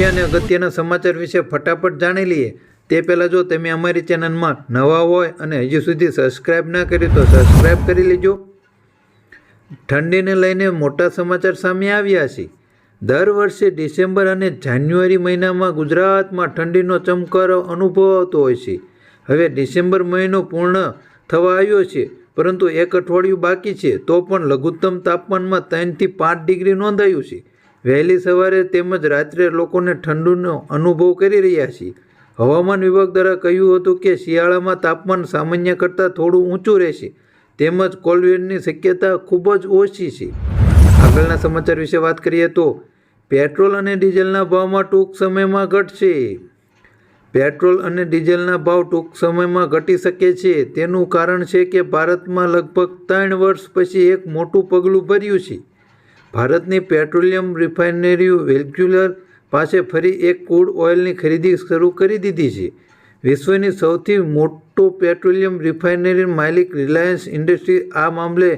મુખ્ય અને અગત્યના સમાચાર વિશે ફટાફટ જાણી લઈએ. તે પહેલાં જો તમે અમારી ચેનલમાં નવા હોય અને હજી સુધી સબસ્ક્રાઈબ ના કરી તો સબસ્ક્રાઈબ કરી લેજો. ઠંડીને લઈને મોટા સમાચાર સામે આવ્યા છે. દર વર્ષે ડિસેમ્બર અને જાન્યુઆરી મહિનામાં ગુજરાતમાં ઠંડીનો ચમકારો અનુભવાતો હોય છે. હવે ડિસેમ્બર મહિનો પૂર્ણ થવા આવ્યો છે, પરંતુ એક અઠવાડિયું બાકી છે, તો પણ લઘુત્તમ તાપમાનમાં ત્રણથી પાંચ ડિગ્રી નોંધાયું છે. વહેલી સવારે તેમજ રાત્રે લોકોને ઠંડુનો અનુભવ કરી રહ્યા છે હવામાન વિભાગ દ્વારા કહ્યું હતું કે શિયાળામાં તાપમાન સામાન્ય કરતાં થોડું ઊંચું રહેશે. તેમજ કોલવેરની શક્યતા ખૂબ જ ઓછી છે. આગળના સમાચાર વિશે વાત કરીએ તો, પેટ્રોલ અને ડીઝલના ભાવમાં ટૂંક સમયમાં ઘટશે. પેટ્રોલ અને ડીઝલના ભાવ ટૂંક સમયમાં ઘટી શકે છે. તેનું કારણ છે કે ભારતમાં લગભગ ત્રણ વર્ષ પછી એક મોટું પગલું ભર્યું છે. ભારતની પેટ્રોલિયમ રિફાઇનરીઓ વેલ્ક્યુલર પાસે ફરી એક ક્રૂડ ઓઇલની ખરીદી શરૂ કરી દીધી છે. વિશ્વની સૌથી મોટો પેટ્રોલિયમ રિફાઇનરી માલિક રિલાયન્સ ઇન્ડસ્ટ્રી આ મામલે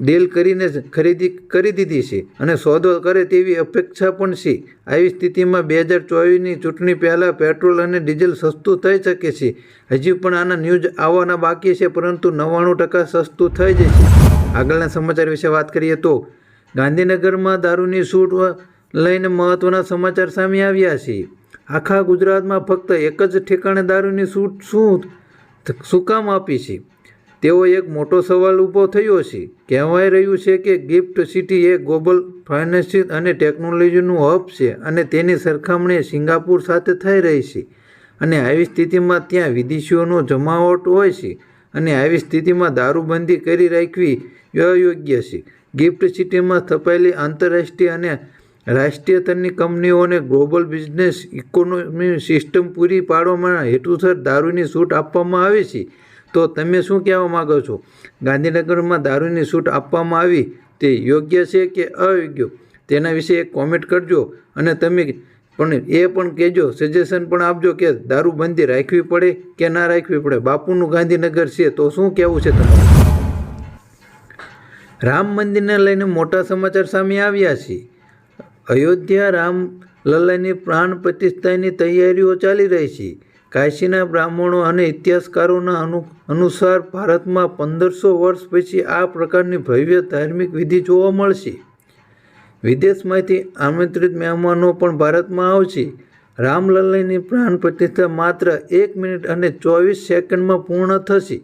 ડીલ કરીને ખરીદી કરી દીધી છે અને સોદો કરે તેવી અપેક્ષા પણ છે. આવી સ્થિતિમાં બે હજાર ચોવીસની ચૂંટણી પહેલાં પેટ્રોલ અને ડીઝલ સસ્તું થઈ શકે છે. હજી પણ આના ન્યૂઝ આવવાના બાકી છે, પરંતુ નવ્વાણું ટકા સસ્તું થઈ જશે. આગળના સમાચાર વિશે વાત કરીએ તો ગાંધીનગરમાં દારૂની છૂટ લઈને મહત્ત્વના સમાચાર સામે આવ્યા છે. આખા ગુજરાતમાં ફક્ત એક જ ઠેકાણે દારૂની છૂટ શું શું કામ આપી છે? તેવો એક મોટો સવાલ ઊભો થયો છે. કહેવાય રહ્યું છે કે ગિફ્ટ સિટી એ ગ્લોબલ ફાઇનાન્સિયલ અને ટેકનોલોજીનું હબ છે અને તેની સરખામણી સિંગાપુર સાથે થઈ રહી છે અને આવી સ્થિતિમાં ત્યાં વિદેશીઓનો જમાવટ હોય છે. અને આવી સ્થિતિમાં દારૂબંધી કરી રાખવી અયોગ્ય છે. ગિફ્ટ સિટીમાં સ્થપાયેલી આંતરરાષ્ટ્રીય અને રાષ્ટ્રીય સ્તરની કંપનીઓને ગ્લોબલ બિઝનેસ ઇકોનોમી સિસ્ટમ પૂરી પાડવામાં હેતુસર દારૂની છૂટ આપવામાં આવે છે. તો તમે શું કહેવા માગો છો? ગાંધીનગરમાં દારૂની છૂટ આપવામાં આવી તે યોગ્ય છે કે અયોગ્ય? તેના વિશે એક કોમેન્ટ કરજો અને તમે પણ એ પણ કહેજો સજેશન પણ આપજો કે દારૂબંધી રાખવી પડે કે ના રાખવી પડે. બાપુનું ગાંધીનગર છે, તો શું કહેવું છે તમારું? રામ મંદિરને લઈને મોટા સમાચાર સામે આવ્યા છે. અયોધ્યા રામ લલ્લાની પ્રાણ પ્રતિષ્ઠાની તૈયારીઓ ચાલી રહી છે. કાશીના બ્રાહ્મણો અને ઇતિહાસકારોના અનુ, અનુસાર ભારતમાં પંદરસો વર્ષ પછી આ પ્રકારની ભવ્ય ધાર્મિક વિધિ જોવા મળશે. વિદેશમાંથી આમંત્રિત મહેમાનો પણ ભારતમાં આવશે. રામલલ્લાની પ્રાણ પ્રતિષ્ઠા માત્ર એક મિનિટ અને ચોવીસ સેકન્ડમાં પૂર્ણ થશે.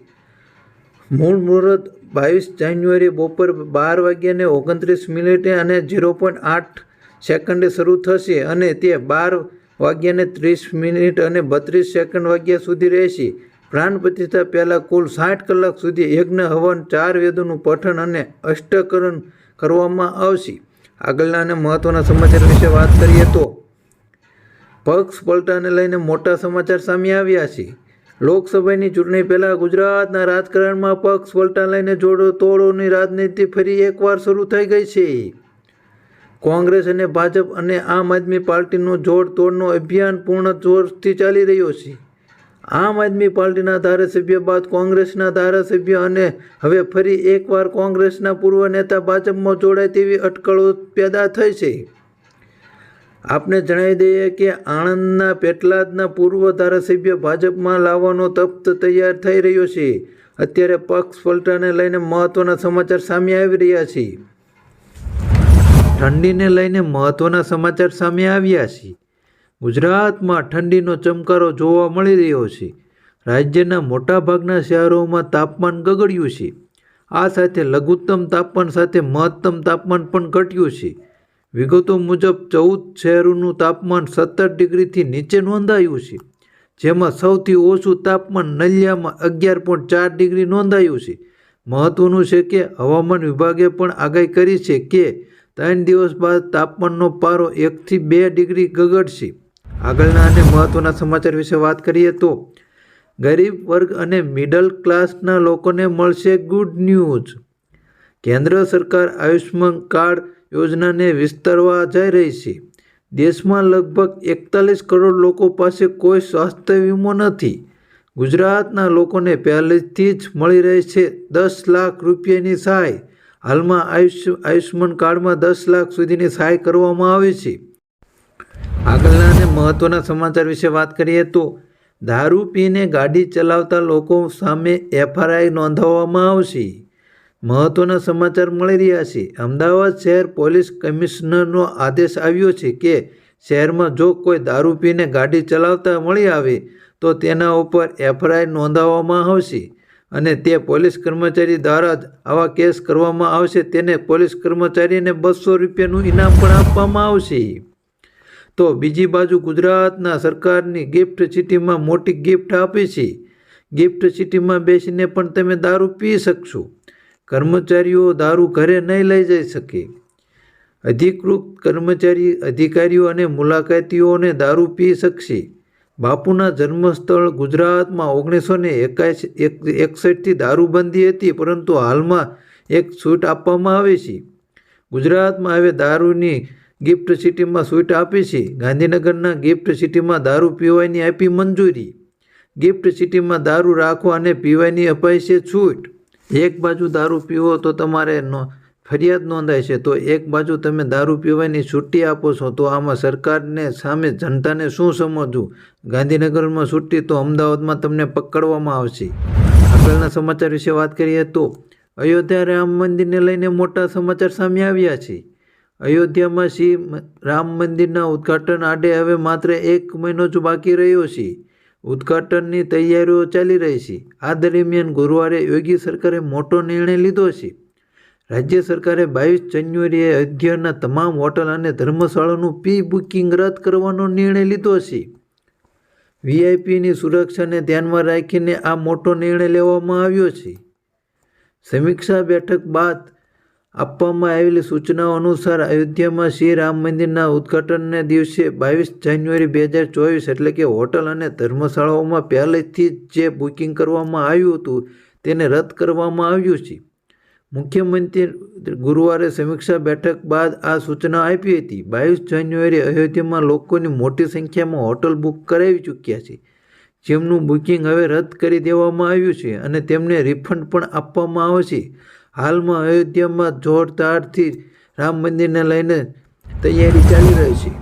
મૂળ મુહૂર્ત બાવીસ જાન્યુઆરી બપોર બાર વાગ્યાને ઓગણત્રીસ મિનિટે અને ઝીરો પોઈન્ટ આઠ સેકન્ડે શરૂ થશે અને તે બાર વાગ્યાને ત્રીસ મિનિટ અને બત્રીસ સેકન્ડ વાગ્યા સુધી રહેશે. પ્રાણ પ્રતિષ્ઠા પહેલાં કુલ સાઠ કલાક સુધી યજ્ઞ હવન ચાર વેદોનું પઠન અને અષ્ટકરણ કરવામાં આવશે. આગળના અને મહત્ત્વના સમાચાર વિશે વાત કરીએ તો પક્ષ પલટાને લઈને મોટા સમાચાર સામે આવ્યા છે. લોકસભાની ચૂંટણી પહેલાં ગુજરાતના રાજકારણમાં પક્ષ પલટા લઈને જોડો તોડોની રાજનીતિ ફરી એકવાર શરૂ થઈ ગઈ છે. કોંગ્રેસ અને ભાજપ અને આમ આદમી પાર્ટીનું જોડ તોડનું અભિયાન પૂર્ણ જોરથી ચાલી રહ્યો છે. આમ આદમી પાર્ટીના ધારાસભ્ય બાદ કોંગ્રેસના ધારાસભ્ય અને હવે ફરી એકવાર કોંગ્રેસના પૂર્વ નેતા ભાજપમાં જોડાય તેવી અટકળો પેદા થઈ છે. આપને જણાવી દઈએ કે આણંદના પેટલાદના પૂર્વ ધારાસભ્ય ભાજપમાં લાવવાનો તપ્ત તૈયાર થઈ રહ્યો છે. અત્યારે પક્ષ પલટાને લઈને મહત્ત્વના સમાચાર સામે આવી રહ્યા છે. ઠંડીને લઈને મહત્ત્વના સમાચાર સામે આવ્યા છે. ગુજરાતમાં ઠંડીનો ચમકારો જોવા મળી રહ્યો છે. રાજ્યના મોટાભાગના શહેરોમાં તાપમાન ગગડ્યું છે. આ સાથે લઘુત્તમ તાપમાન સાથે મહત્તમ તાપમાન પણ ઘટ્યું છે. વિગતો મુજબ, ચૌદ શહેરોનું તાપમાન સત્તર ડિગ્રીથી નીચે નોંધાયું છે, જેમાં સૌથી ઓછું તાપમાન નલિયામાં અગિયાર પોઈન્ટ ચાર ડિગ્રી નોંધાયું છે. મહત્ત્વનું છે કે હવામાન વિભાગે પણ આગાહી કરી છે કે, ત્રણ દિવસ બાદ તાપમાનનો પારો એકથી બે ડિગ્રી ગગડશે. આગળના અને મહત્ત્વના સમાચાર વિશે વાત કરીએ તો ગરીબ વર્ગ અને મિડલ ક્લાસના લોકોને મળશે ગુડ ન્યૂઝ કેન્દ્ર સરકાર આયુષ્યમાન કાર્ડ યોજનાને વિસ્તારવા જઈ રહી છે. દેશમાં લગભગ એકતાલીસ કરોડ લોકો પાસે કોઈ સ્વાસ્થ્ય વીમો નથી. ગુજરાતના લોકોને પહેલેથી જ મળી રહી છે દસ લાખ રૂપિયાની સહાય. હાલમાં આયુષ્ય, આયુષ્યમાન કાર્ડમાં દસ લાખ સુધીની સહાય કરવામાં આવે છે. આગળના અને મહત્ત્વના સમાચાર વિશે વાત કરીએ તો દારૂ પીને ગાડી ચલાવતા લોકો સામે એફઆરઆઈ નોંધાવવામાં આવશે. મહત્ત્વના સમાચાર મળી રહ્યા છે. અમદાવાદ શહેર પોલીસ કમિશનરનો આદેશ આવ્યો છે કે શહેરમાં જો કોઈ દારૂ પીને ગાડી ચલાવતા મળી આવે, તો તેના ઉપર એફઆરઆઈ નોંધાવવામાં આવશે અને તે પોલીસ કર્મચારી દ્વારા જ આવા કેસ કરવામાં આવશે. તેને પોલીસ કર્મચારીને બસો રૂપિયાનું ઇનામ પણ આપવામાં આવશે. તો બીજી બાજુ ગુજરાતના સરકારની ગિફ્ટ સિટીમાં મોટી ગિફ્ટ આપી છે. ગિફ્ટ સિટીમાં બેસીને પણ તમે દારૂ પી શકશો. કર્મચારીઓ દારૂ ઘરે નહીં લઈ જઈ શકે. અધિકૃત કર્મચારી અધિકારીઓ અને મુલાકાતીઓને દારૂ પી શકશે. બાપુના જન્મસ્થળ ગુજરાતમાં ઓગણીસો ને એક, એકસઠથી દારૂબંધી હતી, પરંતુ હાલમાં એક છૂટ આપવામાં આવે છે. ગુજરાતમાં હવે દારૂની ગિફ્ટ સિટીમાં છૂટ આપી છે. ગાંધીનગરના ગિફ્ટ સિટીમાં દારૂ પીવાની આપી મંજૂરી. ગિફ્ટ સિટીમાં દારૂ રાખવા અને પીવાની અપાય છે છૂટ. એક બાજુ દારૂ પીવો તો તમારે ફરિયાદ નોંધાય છે. તો એક બાજુ તમે દારૂ પીવાની છૂટી આપો છો, તો આમાં સરકારને સામે જનતાને શું સમજવું? ગાંધીનગરમાં છૂટી તો અમદાવાદમાં તમને પકડવામાં આવશે. આગળના સમાચાર વિશે વાત કરીએ તો, અયોધ્યા રામ મંદિરને લઈને મોટા સમાચાર સામે આવ્યા છે. અયોધ્યામાં શ્રી રામ મંદિરના ઉદ્ઘાટન આડે હવે માત્ર એક મહિનો જ બાકી રહ્યો છે. ઉદ્ઘાટનની તૈયારીઓ ચાલી રહી છે. આ દરમિયાન ગુરુવારે યોગી સરકારે મોટો નિર્ણય લીધો છે. રાજ્ય સરકારે બાવીસ જાન્યુઆરીએ અયોધ્યાના તમામ હોટલ અને ધર્મશાળાનું પ્રી બુકિંગ રદ કરવાનો નિર્ણય લીધો છે. વીઆઈપીની સુરક્ષાને ધ્યાનમાં રાખીને આ મોટો નિર્ણય લેવામાં આવ્યો છે. સમીક્ષા બેઠક બાદ આપવામાં આવેલી સૂચનાઓ અનુસાર અયોધ્યામાં શ્રી રામ મંદિરના ઉદ્ઘાટનને દિવસે બાવીસ જાન્યુઆરી બે હજાર ચોવીસ એટલે કે હોટલ અને ધર્મશાળાઓમાં પહેલેથી જ બુકિંગ કરવામાં આવ્યું હતું તેને રદ કરવામાં આવ્યું છે. મુખ્યમંત્રી ગુરુવારે સમીક્ષા બેઠક બાદ આ સૂચના આપી હતી. બાવીસ જાન્યુઆરી અયોધ્યામાં લોકોની મોટી સંખ્યામાં હોટલ બુક કરાવી ચૂક્યા છે. જેમનું બુકિંગ હવે રદ કરી દેવામાં આવ્યું છે અને તેમને રિફંડ પણ આપવામાં આવશે હાલમાં અયોધ્યામાં જોરદારથી રામ મંદિરને લઈને તૈયારી ચાલી રહી છે.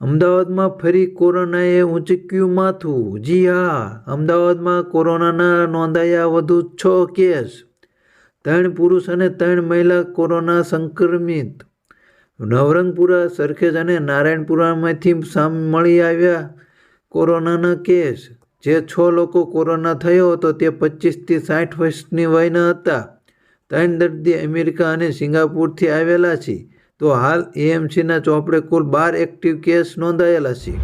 અમદાવાદમાં ફરી કોરોનાએ ઊંચક્યું માથું? જી હા, અમદાવાદમાં કોરોનાના નોંધાયા વધુ છ કેસ. ત્રણ પુરુષ અને ત્રણ મહિલા કોરોના સંક્રમિત. નવરંગપુરા, સરખેજ અને નારાયણપુરામાંથી સામે મળી આવ્યા કોરોનાના કેસ. જે છ લોકો કોરોના થયો હતો તે પચીસથી સાઠ વર્ષની વયના હતા. ત્રણ દર્દી અમેરિકા અને સિંગાપુરથી આવેલા છે. તો હાલ એએમસીના ચોપડે કુલ બાર એક્ટિવ કેસ નોંધાયેલા છે.